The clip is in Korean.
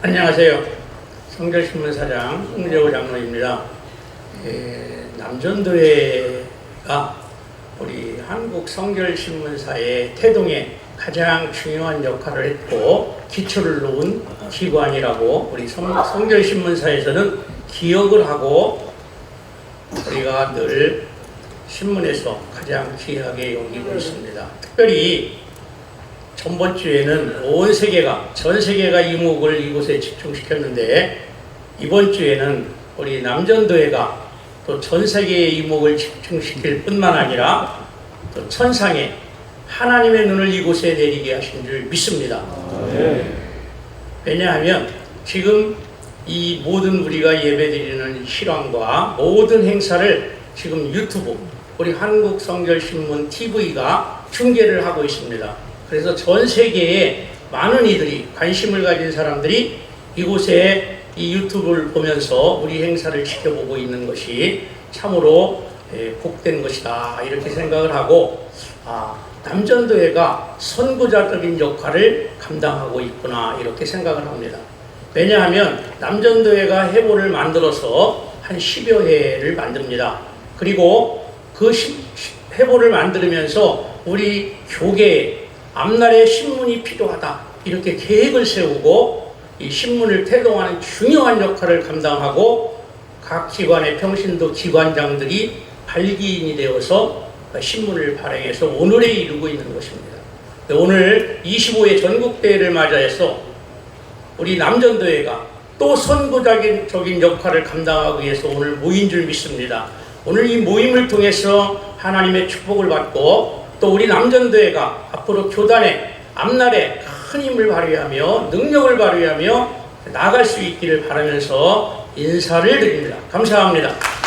안녕하세요. 성결신문사장 홍재호 장로입니다. 에, 남전도회가 우리 한국 성결신문사의 태동에 가장 중요한 역할을 했고 기초를 놓은 기관이라고 우리 성, 성결신문사에서는 기억을 하고 우리가 늘 신문에서 가장 귀하게 여기고 있습니다. 특별히 전번 주에는 온 세계가 전 세계가 이목을 이곳에 집중시켰는데 이번 주에는 우리 남전도회가 또 전 세계의 이목을 집중시킬 뿐만 아니라 또 천상에 하나님의 눈을 이곳에 내리게 하신 줄 믿습니다. 왜냐하면 지금 이 모든 우리가 예배드리는 실황과 모든 행사를 지금 유튜브 우리 한국 성결신문 TV가 중계를 하고 있습니다. 그래서 전 세계에 많은 이들이 관심을 가진 사람들이 이곳에 이 유튜브를 보면서 우리 행사를 지켜보고 있는 것이 참으로 예, 복된 것이다 이렇게 생각을 하고 아, 남전도회가 선구자적인 역할을 감당하고 있구나 이렇게 생각을 합니다. 왜냐하면 남전도회가 해보를 만들어서 한 10여 회를 만듭니다. 그리고 그 해보를 만들면서 우리 교계에 앞날에 신문이 필요하다 이렇게 계획을 세우고 이 신문을 태동하는 중요한 역할을 감당하고 각 기관의 평신도 기관장들이 발기인이 되어서 신문을 발행해서 오늘에 이르고 있는 것입니다. 오늘 25회 전국대회를 맞이해서 우리 남전도회가 또 선구적인 역할을 감당하기 위해서 오늘 모인 줄 믿습니다. 오늘 이 모임을 통해서 하나님의 축복을 받고 또 우리 남전도회가 앞으로 교단의 앞날에 큰 힘을 발휘하며 능력을 발휘하며 나갈 수 있기를 바라면서 인사를 드립니다. 감사합니다.